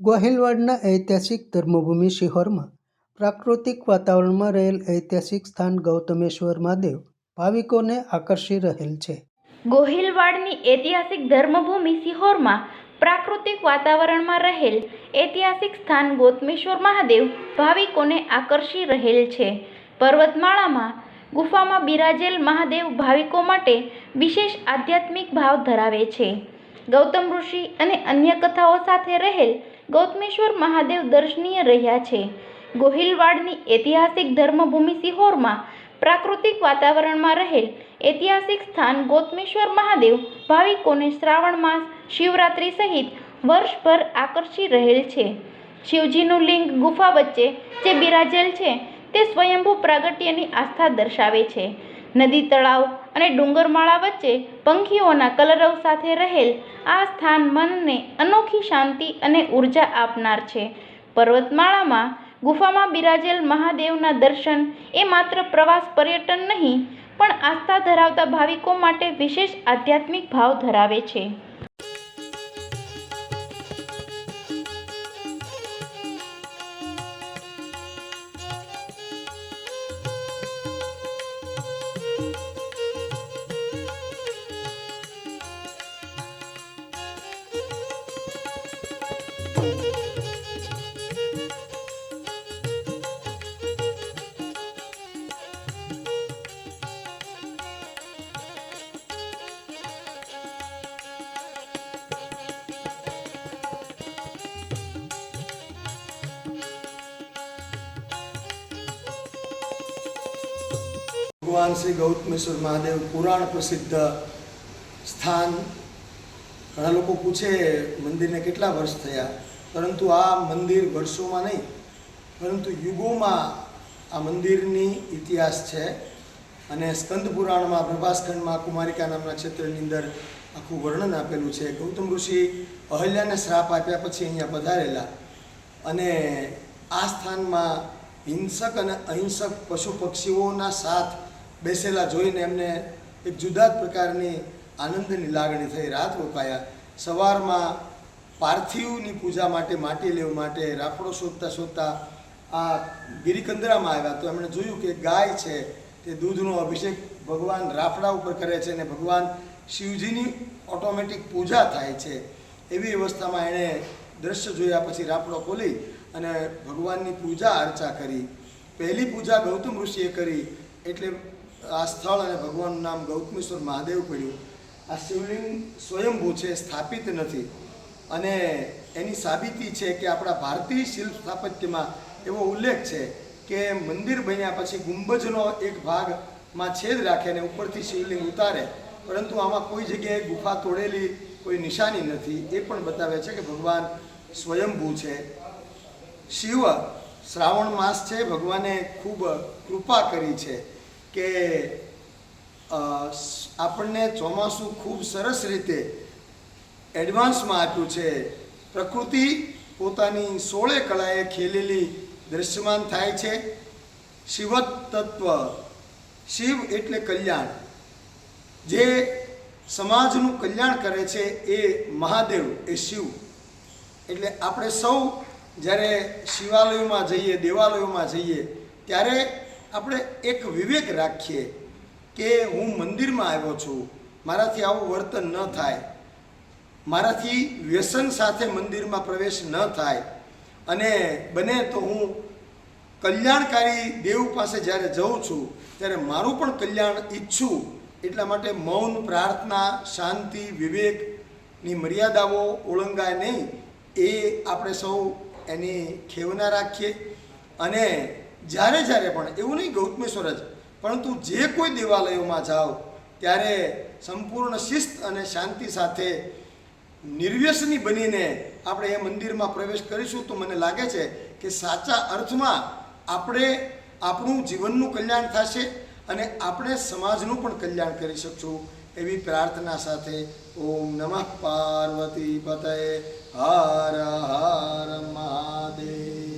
ગોહિલવાડના ઐતિહાસિક ધર્મભૂમિ શિહોરમાં પ્રાકૃતિક વાતાવરણમાં રહેલ ઐતિહાસિક સ્થાન ગૌતમેશ્વર મહાદેવ ભાવિકોને આકર્ષી રહેલ છે. ગોહિલવાડની ઐતિહાસિક ધર્મભૂમિ સિહોરમાં પ્રાકૃતિક વાતાવરણમાં રહેલ ઐતિહાસિક સ્થાન ગૌતમેશ્વર મહાદેવ ભાવિકોને આકર્ષી રહેલ છે. પર્વતમાળામાં ગુફામાં બિરાજેલ મહાદેવ ભાવિકો માટે વિશેષ આધ્યાત્મિક ભાવ ધરાવે છે. ગૌતમ ઋષિ અને અન્ય કથાઓ સાથે રહેલ ગૌતમેશ્વર મહાદેવ દર્શનીય રહ્યા છે. ગોહિલવાડની ઐતિહાસિક ધર્મભૂમિ સિહોરમાં પ્રાકૃતિક વાતાવરણમાં રહેલ ઐતિહાસિક સ્થાન ગોતમેશ્વર મહાદેવ ભાવિકોને શ્રાવણ માસ, શિવરાત્રિ સહિત વર્ષભર આકર્ષી રહેલ છે. શિવજીનું લિંગ ગુફા વચ્ચે જે બિરાજેલ છે, તે સ્વયંભૂ પ્રાગટ્યની આસ્થા દર્શાવે છે. નદી તળાવ અને ડુંગરમાળા વચ્ચે પંખીઓના કલરવ સાથે રહેલ આ સ્થાન મનને અનોખી શાંતિ અને ઊર્જા આપનાર છે. પર્વતમાળામાં ગુફામાં બિરાજેલ મહાદેવના દર્શન એ માત્ર પ્રવાસ પર્યટન નહીં, પણ આસ્થા ધરાવતા ભાવિકો માટે વિશેષ આધ્યાત્મિક ભાવ ધરાવે છે. ભગવાન શ્રી ગૌતમેશ્વર મહાદેવ પુરાણ પ્રસિદ્ધ સ્થાન. ઘણા લોકો પૂછે મંદિરને કેટલા વર્ષ થયા? પરંતુ આ મંદિર વર્ષોમાં નહીં, પરંતુ યુગોમાં આ મંદિરની ઇતિહાસ છે. અને સ્કંદ પુરાણમાં પ્રભાસખંડમાં કુમારિકા નામના ક્ષેત્રની અંદર આખું વર્ણન આપેલું છે. ગૌતમ ઋષિ અહલ્યાને શ્રાપ આપ્યા પછી અહીંયા પધારેલા. અને આ સ્થાનમાં હિંસક અને અહિંસક પશુ પક્ષીઓના સાથ બેસેલા જોઈને એમને એક જુદા જ પ્રકારની આનંદની લાગણી થઈ. રાત રોકાયા. સવારમાં પાર્થિવની પૂજા માટે, માટી લેવા માટે રાફડો શોધતા શોધતા આ ગિરિકંદરામાં આવ્યા. તો એમણે જોયું કે ગાય છે, તે દૂધનો અભિષેક ભગવાન રાફડા ઉપર કરે છે અને ભગવાન શિવજીની ઓટોમેટિક પૂજા થાય છે. એવી અવસ્થામાં એણે દ્રશ્ય જોયા પછી રાફડો ખોલી અને ભગવાનની પૂજા અર્ચા કરી. પહેલી પૂજા ગૌતમ ઋષિએ કરી. એટલે આ સ્થળ અને ભગવાનનું નામ ગૌતમેશ્વર મહાદેવ પડ્યું. આ શિવલિંગ સ્વયંભૂ છે, સ્થાપિત નથી. અને એની સાબિતી છે કે આપણા ભારતીય શિલ્પ સ્થાપત્યમાં એવો ઉલ્લેખ છે કે મંદિર બન્યા પછી ગુંબજનો એક ભાગમાં છેદ રાખે અને ઉપરથી શિવલિંગ ઉતારે. પરંતુ આમાં કોઈ જગ્યાએ ગુફા તોડેલી કોઈ નિશાની નથી. એ પણ બતાવે છે કે ભગવાન સ્વયંભૂ છે. શિવ શ્રાવણ માસ છે. ભગવાને ખૂબ કૃપા કરી છે. કે આપણને ચોમાસું ખૂબ સરસ રીતે એડવાન્સમાં આપ્યું છે. પ્રકૃતિ પોતાની સોળે કળાએ ખેલેલી દૃશ્યમાન થાય છે. શિવત તત્વ, શિવ એટલે કલ્યાણ. જે સમાજનું કલ્યાણ કરે છે એ મહાદેવ, એ શિવ. એટલે આપણે સૌ જ્યારે શિવાલયોમાં જઈએ, દેવાલયોમાં જઈએ, ત્યારે આપણે એક વિવેક રાખીએ કે હું મંદિરમાં આવ્યો છું, મારાથી આવું વર્તન ન થાય. મારાથી વ્યસન સાથે મંદિરમાં પ્રવેશ ન થાય. અને બને તો હું કલ્યાણકારી દેવ પાસે જ્યારે જઉં છું, ત્યારે મારું પણ કલ્યાણ ઈચ્છું. એટલા માટે મૌન, પ્રાર્થના, શાંતિ, વિવેકની મર્યાદાઓ ઓળંગાય નહીં. એ આપણે સૌ એની ખેવના રાખીએ. અને જ્યારે જ્યારે પણ, એવું નહીં ગૌતમેશ્વર જ, પરંતુ જે કોઈ દેવાલયોમાં જાઓ, ત્યારે સંપૂર્ણ શિસ્ત અને શાંતિ સાથે નિર્વ્યસની બનીને આપણે એ મંદિરમાં પ્રવેશ કરીશું, તો મને લાગે છે કે સાચા અર્થમાં આપણે આપણું જીવનનું કલ્યાણ થશે અને આપણે સમાજનું પણ કલ્યાણ કરી શકશું, એવી પ્રાર્થના સાથે ઓમ નમઃ પાર્વતી પતય, હર હર મહાદેવ.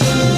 Thank you.